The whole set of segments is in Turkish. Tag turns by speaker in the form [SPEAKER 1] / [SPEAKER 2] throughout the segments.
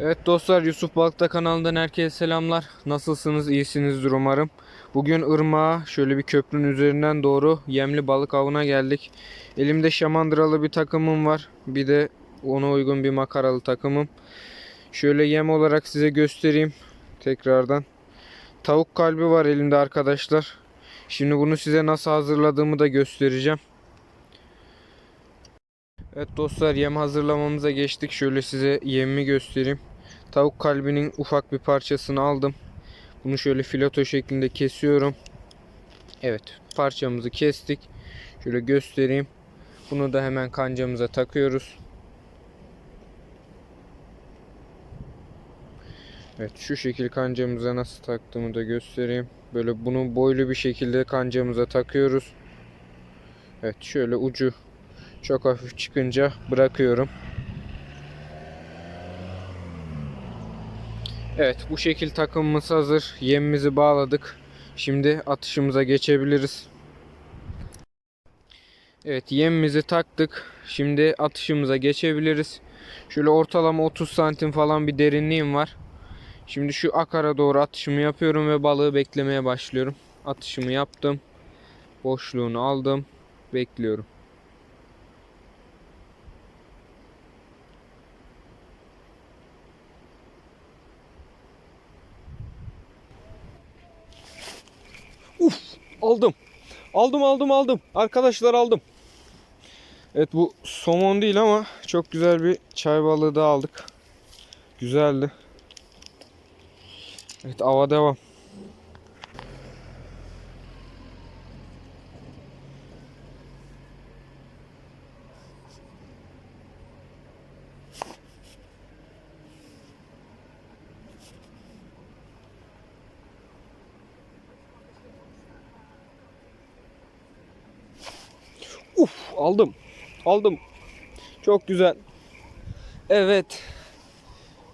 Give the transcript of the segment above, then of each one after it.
[SPEAKER 1] Evet dostlar Yusuf Balıkta kanalından herkese selamlar. Nasılsınız? İyisinizdir umarım. Bugün ırmağa şöyle bir köprünün üzerinden doğru yemli balık avına geldik. Elimde şamandıralı bir takımım var. Bir de ona uygun bir makaralı takımım. Şöyle yem olarak size göstereyim tekrardan. Tavuk kalbi var elimde arkadaşlar. Şimdi bunu size nasıl hazırladığımı da göstereceğim. Evet dostlar yem hazırlamamıza geçtik. Şöyle size yemimi göstereyim. Tavuk kalbinin ufak bir parçasını aldım. Bunu şöyle fileto şeklinde kesiyorum. Evet parçamızı kestik. Şöyle göstereyim. Bunu da hemen kancamıza takıyoruz. Evet şu şekil kancamıza nasıl taktığımı da göstereyim. Böyle bunu boylu bir şekilde kancamıza takıyoruz. Evet şöyle ucu çok hafif çıkınca bırakıyorum. Evet bu şekil takımımız hazır. Yemimizi bağladık. Şimdi atışımıza geçebiliriz. Evet yemimizi taktık. Şimdi atışımıza geçebiliriz. Şöyle ortalama 30 santim falan bir derinliğim var. Şimdi şu akara doğru atışımı yapıyorum ve balığı beklemeye başlıyorum. Atışımı yaptım. Boşluğunu aldım. Bekliyorum. Uf aldım. Aldım aldım aldım. Arkadaşlar aldım. Evet bu somon değil ama çok güzel bir çay balığı da aldık. Güzeldi. Evet ava devam. Uf aldım. Aldım. Çok güzel. Evet.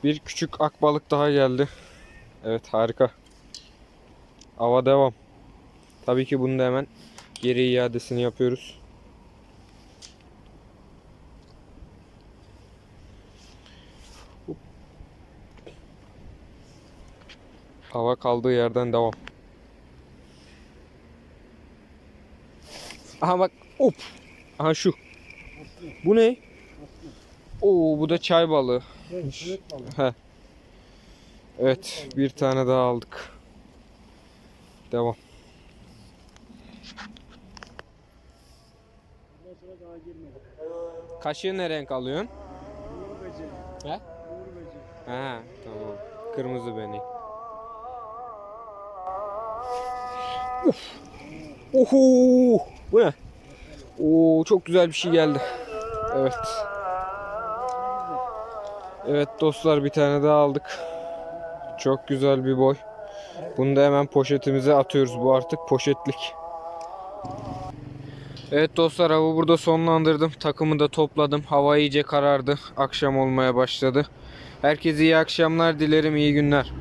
[SPEAKER 1] Bir küçük akbalık daha geldi. Evet harika. Ava devam. Tabii ki bunu da hemen geri iadesini yapıyoruz. Hava kaldığı yerden devam. Aha bak hop. Aha şu. Bu ne? Oo bu da çay balığı.
[SPEAKER 2] Evet.
[SPEAKER 1] Evet, bir tane daha aldık. Devam. Kaşığı ne renk alıyorsun? He? Ha, tamam. Kırmızı beni. Uf. Oho! Bu ne? Oo, çok güzel bir şey geldi. Evet. Evet dostlar bir tane daha aldık. Çok güzel bir boy. Bunu da hemen poşetimize atıyoruz. Bu artık poşetlik. Evet dostlar avı burada sonlandırdım. Takımı da topladım. Hava iyice karardı. Akşam olmaya başladı. Herkese iyi akşamlar dilerim. iyi günler.